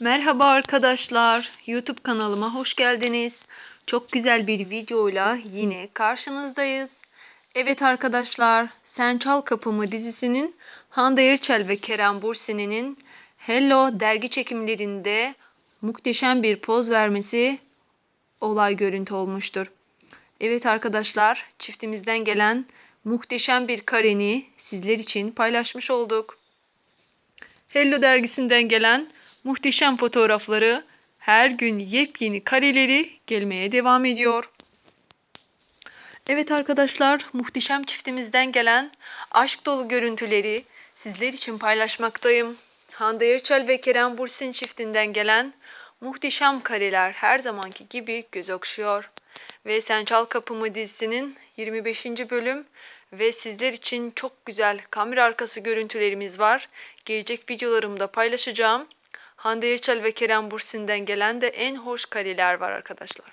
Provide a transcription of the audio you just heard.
Merhaba arkadaşlar. YouTube kanalıma hoş geldiniz. Çok güzel bir videoyla yine karşınızdayız. Evet arkadaşlar, Sen Çal Kapımı dizisinin Hande Erçel ve Kerem Bürsin'in Hello dergi çekimlerinde muhteşem bir poz vermesi olay görüntü olmuştur. Evet arkadaşlar, çiftimizden gelen muhteşem bir kareni sizler için paylaşmış olduk. Hello dergisinden gelen muhteşem fotoğrafları, her gün yepyeni kareleri gelmeye devam ediyor. Evet arkadaşlar, muhteşem çiftimizden gelen aşk dolu görüntüleri sizler için paylaşmaktayım. Hande Erçel ve Kerem Bürsin çiftinden gelen muhteşem kareler her zamanki gibi göz okşuyor. Ve Sen Çal Kapımı dizisinin 25. bölüm ve sizler için çok güzel kamera arkası görüntülerimiz var. Gelecek videolarımda paylaşacağım. Hande Erçel ve Kerem Bürsin'den gelen de en hoş kareler var arkadaşlar.